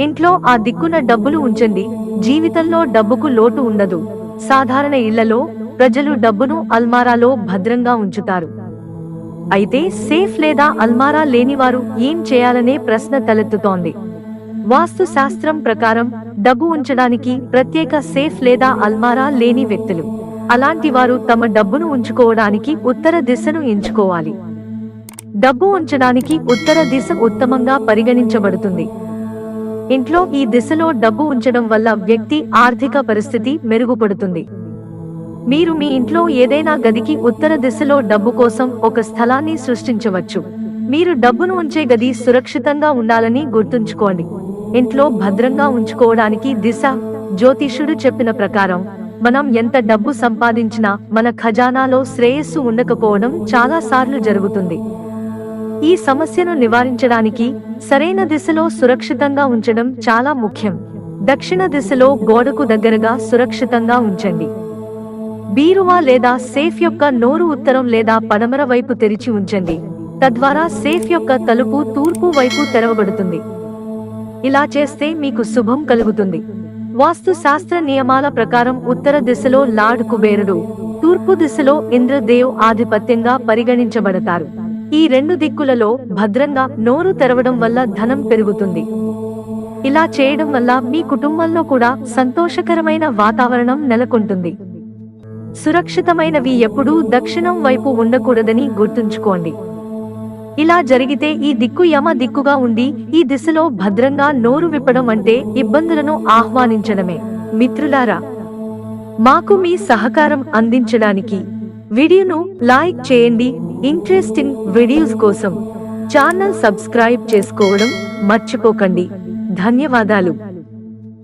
ఇంట్లో ఆ దిక్కున డబ్బులు ఉంచండి. జీవితంలో డబ్బుకు లోటు ఉండదు. సాధారణ ఇళ్ళలో ప్రజలు డబ్బును అల్మారాలో భద్రంగా ఉంచుతారు. అయితే సేఫ్ లేదా అల్మారా లేనివారు ఏం చేయాలనే ప్రశ్న తలెత్తుతోంది. వాస్తు శాస్త్రం ప్రకారం డబ్బు ఉంచడానికి ప్రత్యేక సేఫ్ లేదా అల్మారా లేని వ్యక్తులు. అలాంటి వారు తమ డబ్బును ఉంచుకోవడానికి ఉత్తర దిశను ఎంచుకోవాలి. డబ్బు ఉంచడానికి ఉత్తర దిశ ఉత్తమంగా పరిగణించబడుతుంది. ఇంట్లో ఈ దిశలో డబ్బు ఉంచడం వల్ల వ్యక్తి ఆర్థిక పరిస్థితి మెరుగుపడుతుంది. మీరు మీ ఇంట్లో ఏదైనా గదికి ఉత్తర దిశలో డబ్బు కోసం ఒక స్థలాన్ని సృష్టించవచ్చు. మీరు డబ్బును ఉంచే గది సురక్షితంగా ఉండాలని గుర్తుంచుకోండి. ఇంట్లో భద్రంగా ఉంచుకోవడానికి దిశ జ్యోతిషుడు చెప్పిన ప్రకారం మనం ఎంత డబ్బు సంపాదించినా మన ఖజానాలో శ్రేయస్సు ఉండకపోవడం చాలా సార్లు జరుగుతుంది. ఈ సమస్యను నివారించడానికి సరైన దిశలో సురక్షితంగా ఉంచడం చాలా ముఖ్యం. దక్షిణ దిశలో గోడకు దగ్గరగా సురక్షితంగా ఉంచండి. బీరువా లేదా సేఫ్ యొక్క నోరు ఉత్తరం లేదా పడమర వైపు తెరిచి ఉంచండి. తద్వారా సేఫ్ యొక్క తలుపు తూర్పు వైపు తెరవబడుతుంది. ఇలా చేస్తే మీకు శుభం కలుగుతుంది. వాస్తు శాస్త్ర నియమాల ప్రకారం ఉత్తర దిశలో లార్డ్ కుబేరుడు తూర్పు దిశలో ఇంద్రదేవ్ ఆధిపత్యంగా పరిగణించబడతారు. ఈ రెండు దిక్కులలో భద్రంగా నోరు తెరవడం వల్ల ధనం పెరుగుతుంది. ఇలా చేయడం వల్ల మీ కుటుంబంలో కూడా సంతోషకరమైన వాతావరణం నెలకొంటుంది. సురక్షితమైనవి ఎప్పుడూ దక్షిణం వైపు ఉండకూడదని గుర్తుంచుకోండి. ఇలా జరిగితే ఈ దిక్కు యమ దిక్కుగా ఉండి ఈ దిశలో భద్రంగా నోరు విప్పడం అంటే ఇబ్బందులను ఆహ్వానించడమే. మిత్రులారా మాకు మీ సహకారం అందించడానికి వీడియోను లైక్ చేయండి ఇంట్రెస్టింగ్ వీడియోస్ కోసం ఛానల్ సబ్స్క్రైబ్ చేసుకోవడం మర్చిపోకండి. ధన్యవాదాలు.